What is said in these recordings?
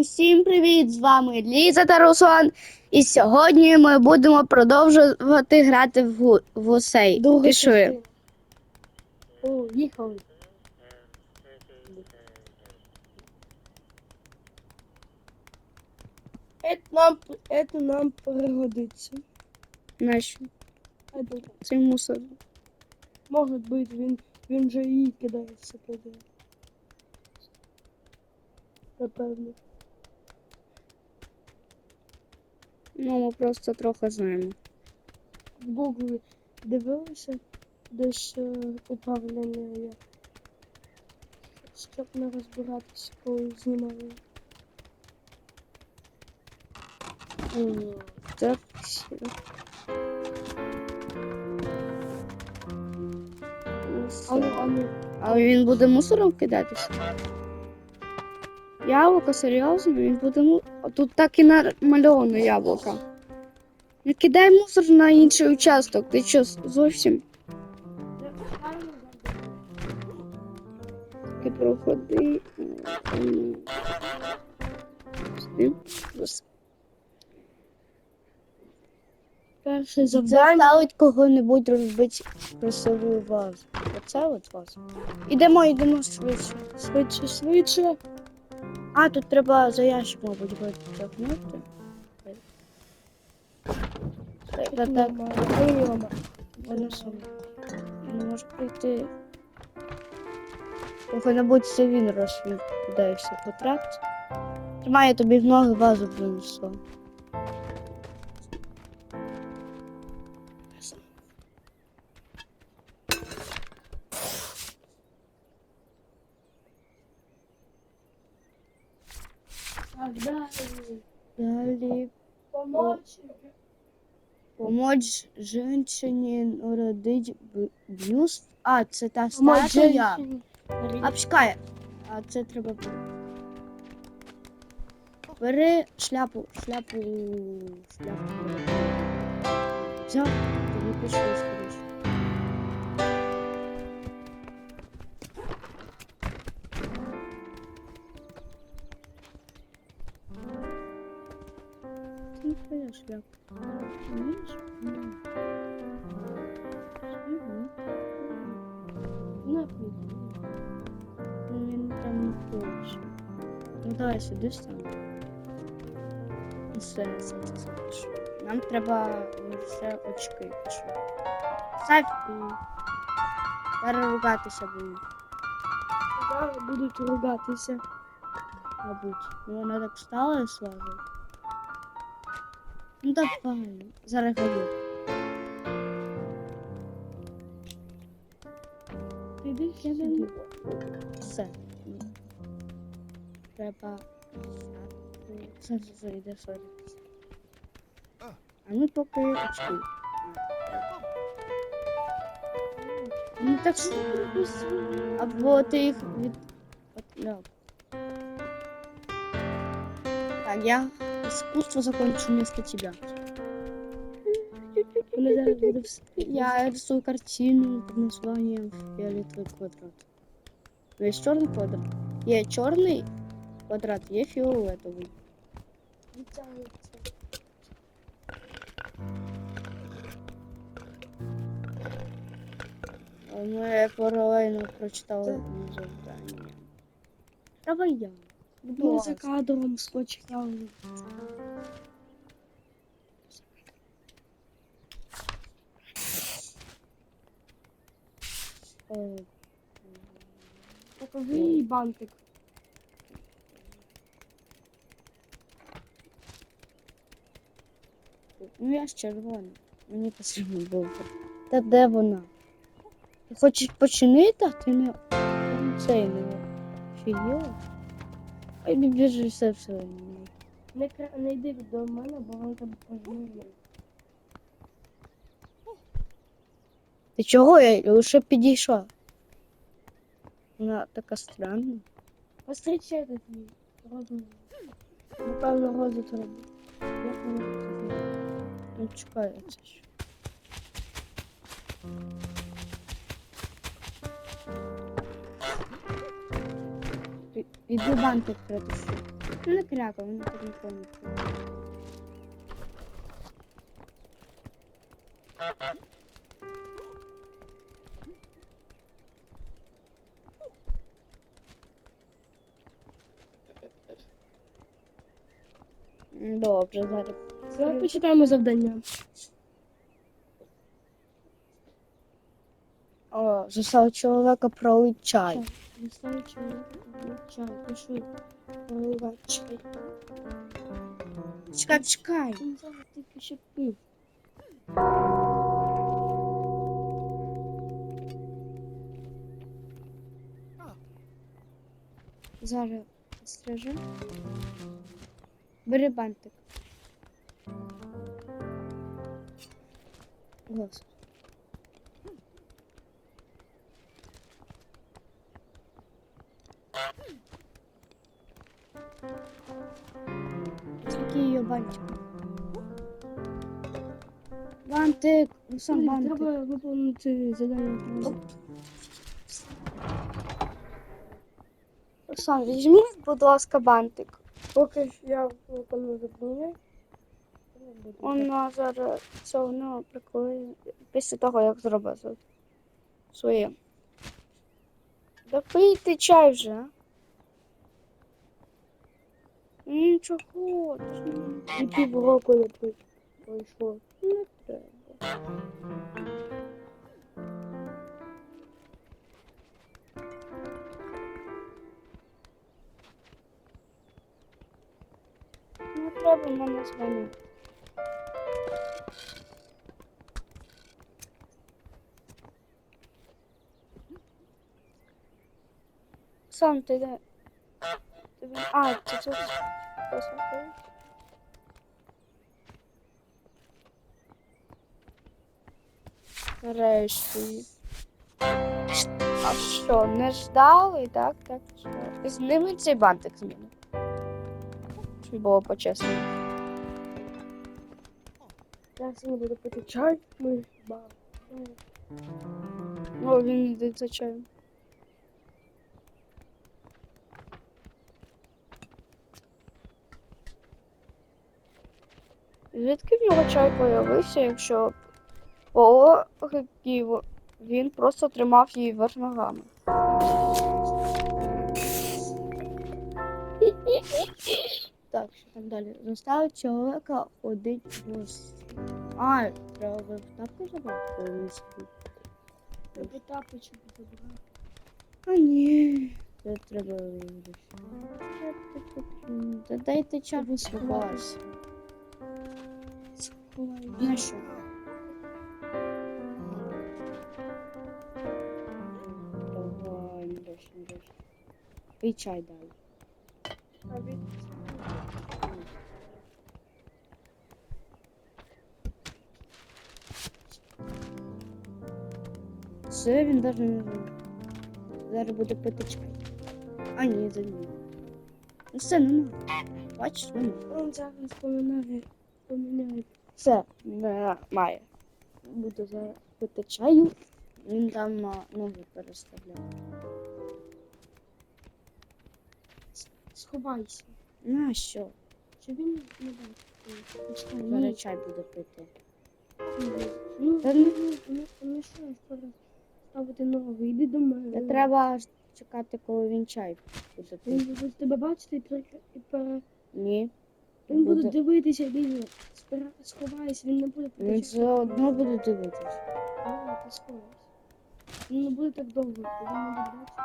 Усім привіт! З вами Ліза та Руслан. І сьогодні ми будемо продовжувати грати в, гу... в гусей. Пішли. О, їхали. Это нам, нам пригодиться. Нащо? Цей мусор. Може бути, він, він же і кидається туди. Напевно. Ну, ми просто трохи знаємо. В Гуглі дивилися десь е, управління. Щоб не розбиратися, коли знімали. Так. все. Але, але Але він буде мусором кидатися. Яблуко, серйозно, він буде. Тут так і намальовано яблуко. Не кидай мусор на інший участок. Ти що, зовсім? Ти проходи. Ось. перше завдання. Заставить кого-небудь розбити красиву вазу. Оце от ваза. Ідемо, йдемо швидше. Швидше, швидше. А, тут треба за ящик, мабуть, витягнути. Так, так, так. Прийома. Воно саме. Не можу прийти. Кого-небудь це він раз він кидається по. Тримай, я тобі в ноги вазу принесла. Так, далі. Далі. Помочь. Помочь женщині народить бюст. А, це та статуя. А почекай. А це треба. Бери шляпу, шляпу, шляпу. Взяв, тобі пішли скоріше. Це не твоя шляпа. Вмієш? Ні. Ні. На піду. Ну, він там не хоче. Ну давай сюди встань. Все, все, це запишу. Нам треба лише очки пішли. Ставь і переругатися будуть, будуть ругатися. мабуть. Ну вона так встала і слава. Ну давай, зараз говорю. Іди Я сюди. Все. Треба. Все, все, все, йде сорі. А ну поки очки. Ну так що. Або ти їх від. От. Так, я искусство закончу вместо тебя. Вони зараз буде вс- Я рисую картину под названием фиолетовый квадрат. Ну, есть черный квадрат. Є черный квадрат, є фіолетовий. Вітаються. А Ми паралельно прочитали завдання. Давай я. Ми за кадром скочили. Е, Покажи їй бантик. Ну я ж червона. Мені потрібно було. Та де вона? Ти хочеш починити, а ти не цей не фігіла? Ай біжи все все. Не, кра- не йди до мене, бо він тебе пожміє. Ти чого я лише підійшла? Вона така странна. Пострічай такий. Розум. Напевно, розу треба. Як воно це знає? Ну чекай, це що. І- Іди бантик притащи. Ну, не крякай, воно тут не. М, Добре, зараз. Зараз почитаємо завдання. О, застав чоловіка пролить чай. Листаю чай. Чай, пишу. Проливати чай. Чекай, чекай. Він зараз тільки ще пив. Зараз стрижи. Бери бантик. Голос. Скільки її бантик? Бантик! Ну сам бантик. Треба виповнити завдання. Оп. Сам візьміть, будь ласка, бантик. Поки я виконую завдання. Вона зараз все одно приколи після того, як зробив своє. Да пийте чай вже. а. Ну, не- І півроку не пив. Не треба. Не треба мене звонити. Сам? Тобі... А, тут послухаєш? Нарешті. А що, не ждали, так? Так що. Зніми цей бантик з мене. Щоб було по-чесному. Я сьогодні буду пити чай. Ми ба. О, він йде за чаєм. Звідки в нього чай появився, якщо по логіці він просто тримав її вверх ногами? Так, що там далі? Заставить чоловіка ходить в А, треба тапку забрати, коли він спить. Забрати. А ні. Це треба вирішити. Та дайте чапу сховайся. На що? Давай. І чай. Все, він навіть не. Зараз буде пити чай. А ні, за ні. Ну все, нема. Бачиш, нема. Он зараз поминає. Поміняє. Все, немає. Буду зараз пити чаю. Він там на ноги переставляє. Сховайся. На що? Чи він не бачить? Зараз чай буде пити. Ну, Та ну, не- ну, ну, ну, що, скоро ставити ногу, йди до мене. Та треба чекати, коли він чай буде Він буде тебе бачити і, і пере... Ні. Він буде дивитися, він сховайся, він не буде Він почекати. все одно буде дивитись. А, ти сховайся. Він не буде так довго, він не буде бачити.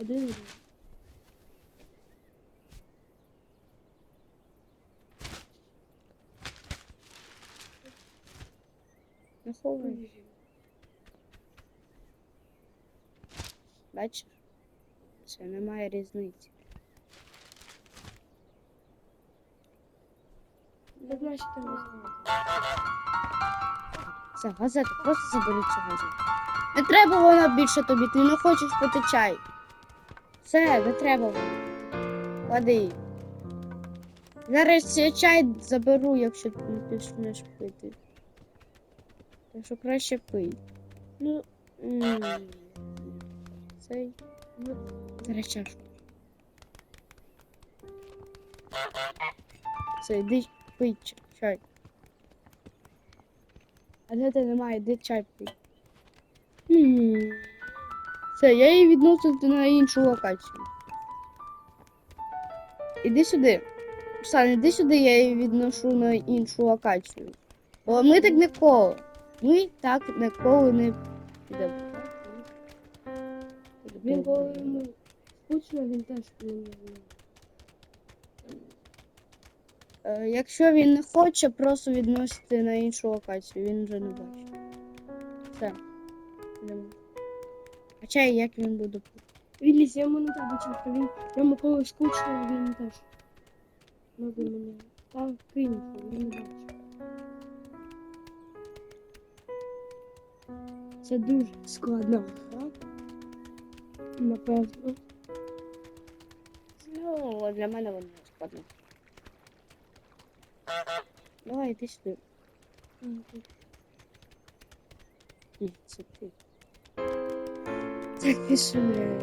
Один один. Не ховай. Бачиш? Це немає різниці. Не знаєш. Все, газету, просто забери цю газету. Не треба вона більше тобі, ти не хочеш пити чай. Все, не треба вона. Клади її. Зараз я чай заберу, якщо ти не почнеш пити. Так що краще пий. Ну. Цей. Ну, зараз. Все, йди пий ч- чай. А де ти немає, йди чай. Хм. Все, я її відношу на іншу локацію. Іди сюди. Руслан, іди сюди, я її відношу на іншу локацію. Бо ми так ніколи. Ми так ніколи не підемо. Він коли йому скучно, він теж не Якщо він не хоче, просто відносити на іншу локацію, він вже не бачить. Все. Йдемо. А як він буде? Вілліс, я йому не так бачив, він йому коли скучно, він теж. Він мене. Та кинь, він не бачив. Це дуже складна гра. Напевно. Ну, для мене воно складно. Давай, йди сюди. Ні, це ти. Так, пішли.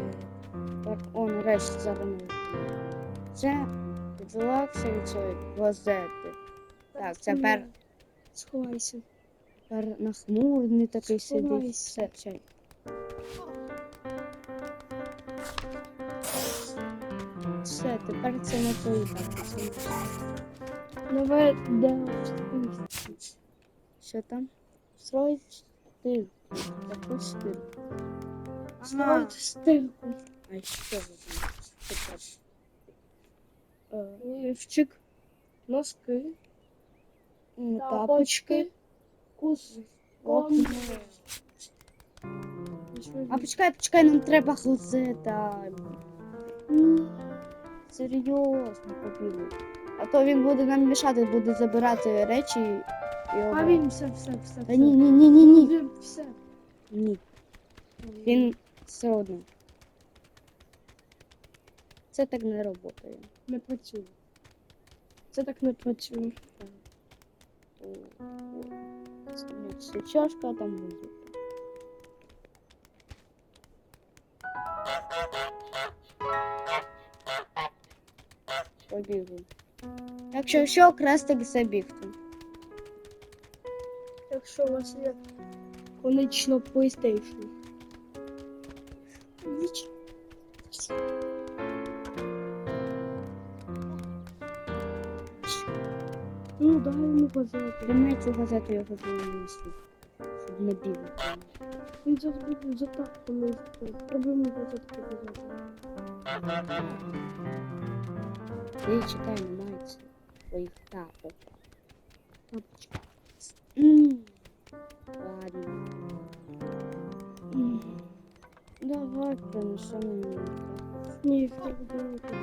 Так, о, нарешті зараз. Це відзивався від цієї газети. Так, це пер, Сховайся. пер нахмурений такий сидить. Все, чай. Все, тепер це не твої так. Давай, да. Що там? Строй стиль. Такой стиль. Ага. стирку. А що там? Там? Е, Лівчик. Носки. Тапочки. Кус. А почекай, почекай, нам треба газета. М, Серйозно побігли. А то він буде нам мішати, буде забирати речі і А обрати. він все, все, все. Та ні, ні, ні, ні, ні. Він все. Ні. Він все одно. Це так не працює. не працює. Це так не працює. Це чашка, а там музика. Побігли. Якщо що, крестик забігти. Якщо у вас є конечно PlayStation. Ніч. Ну, дай йому газету. Тримай цю газету, я хочу нести. Щоб не бігати. Він зараз буде за так помилити. Треба йому газету показати. Ти читай, Твоїх тапок. Тапочка. Ладно. Давай принесем їх треба дивити.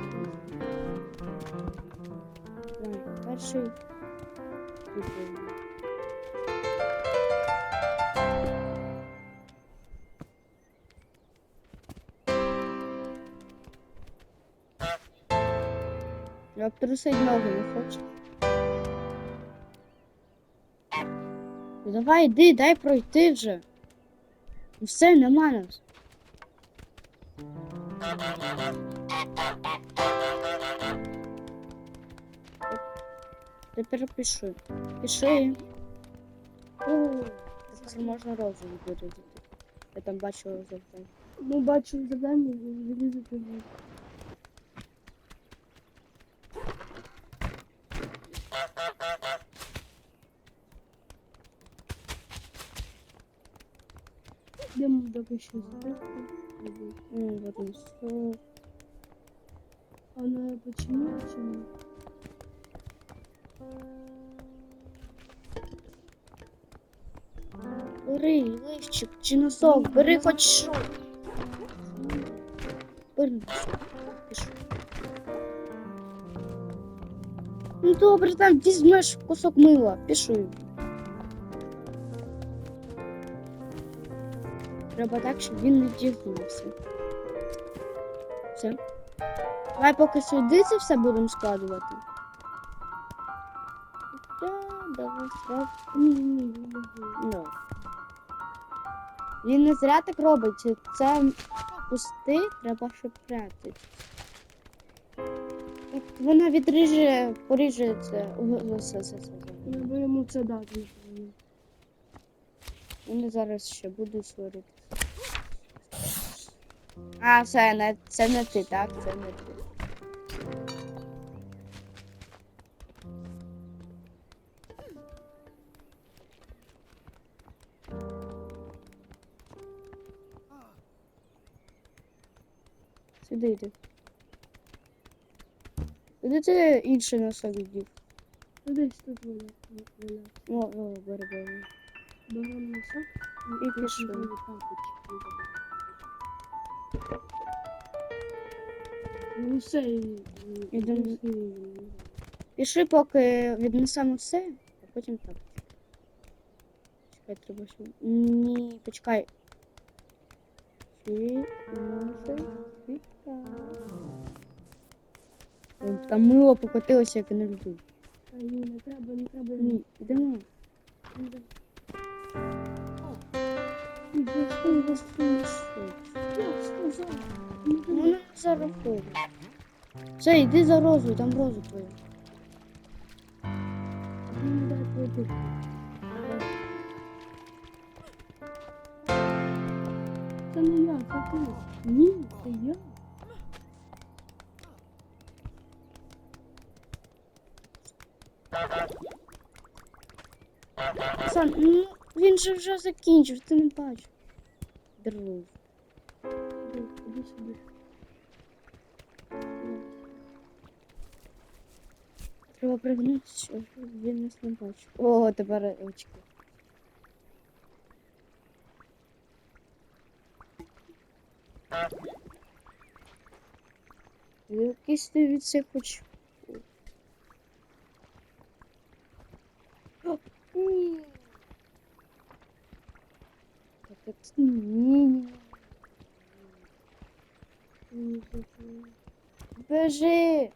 Давай, перший. Я обтрусить ноги не хочу. Ну давай йди, дай пройти вже. Ну все, нема нас. Тепер пиши. Пиши. Це можна розум вирізати. Я там бачу завдання. Ну, бачу завдання, вилізати. Йдемо доки ще збити. М, Вирізу. Вона починає чи ні? Бери, лищик чи носок, бери хоч що. Бери носок. Пішов. Ну добре, там візьмеш кусок мила, пішов. Треба так, щоб він не дігнувся. Все. Давай поки сюди це все будемо складувати. Давай сразу. Можу. Ну. Він не зря так робить. Це пусти, треба ще прятати. Вона відріже, поріже це. Все, все, все. Ми будемо це дати. Вони зараз ще будуть сваритися. А, це не, це не ти, так? Це не ти. Сюди йди. Де ти інший носок дів? Десь тут вона. О, о, бери, бери. Беремо носок І пішли. Ну все, і- і- Ідемо. і- і- Пішли, поки віднесемо все, а потім так. Чекай, треба ще. Ні, почекай. Там мило покотилося, як на льду. Та ні, не треба, не треба. Ні, йдемо. не що? Я сказав. Ну, не зараховує. Все, йди за розу, там розу твою. Пройти. Це не я, це ти. Ні, це я. Сан, ну він же вже закінчив, ти не бачиш. Друг. Треба пригнутися, щоб він нас не бачив. О, тепер очки. Якийсь ти від цих хоч. О, ні. Так, от ні, ні. Ні, це ти. Бежи!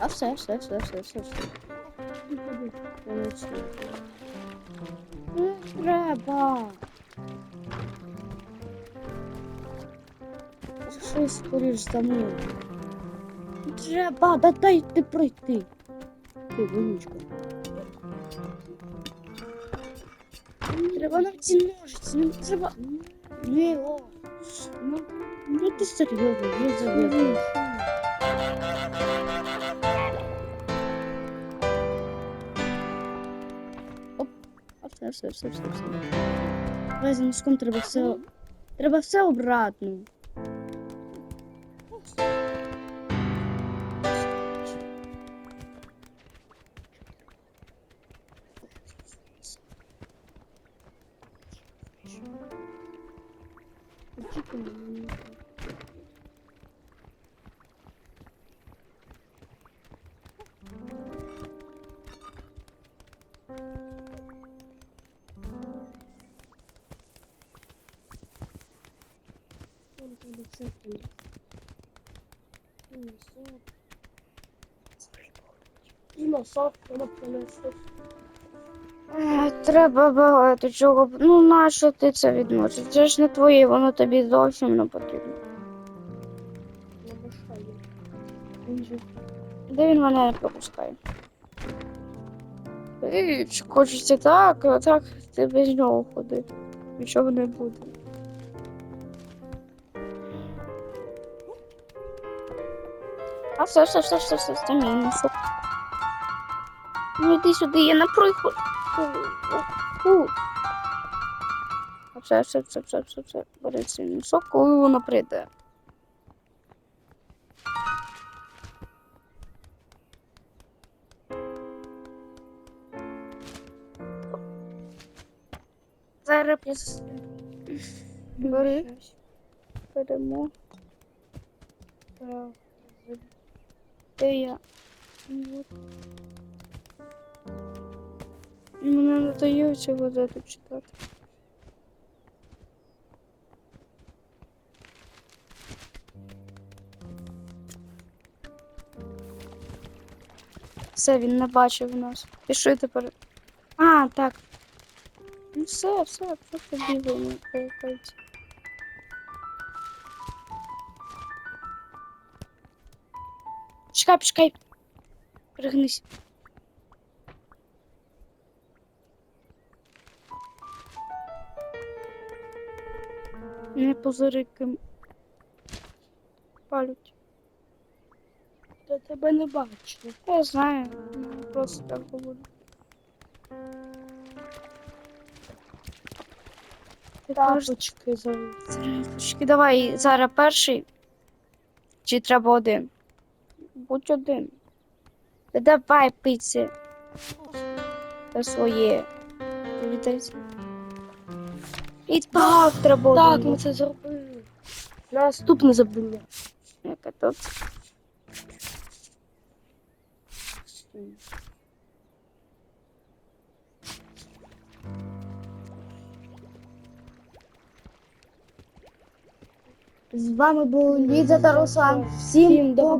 А все, все, все, все, все, все. Іди сюди. Молодці. Не треба. Щось скоріш замив. Не треба, да дай ти пройти. Ти, вонючка. Треба нам ці ножиці, нам треба. Не, о. Ну, Ну ти серйозно, я іди, А все, все, все, все, все. Давай за носком треба все. Треба все обратно. Вон треба це там. І носок. І носок треба. Е, багато чого. Ну нащо ти це відносиш? Це ж не твоє, воно тобі зовсім не потрібно. Де він мене не пропускає? І хочеться так, а так ти без нього ходи. Нічого не буде. Все, все, все, все, все, мій носок. Ну йди сюди, я на приход. Все, все, все, все, все, все. Бери цей носок, коли воно прийде. Зараз. Бери, беремо. Так. Де я? От. І Мене не дає цю газету читати. Все, він не бачив нас. Пішли тепер. А, так. Ну все, все, просто бігаємо по кольці. Чекай, почекай. Пригнись. Не позириким. Палють. Я тебе не бачу. Я знаю, просто так говорю. Ти кажеш, Тапочки давай зараз перший. Чи треба один? Будь один. Та давай пиці. Та своє. Віддайся. І так треба Так, ми це зробили. Наступне завдання. Яке тут? З вами був Ліза та Руслан. Всім до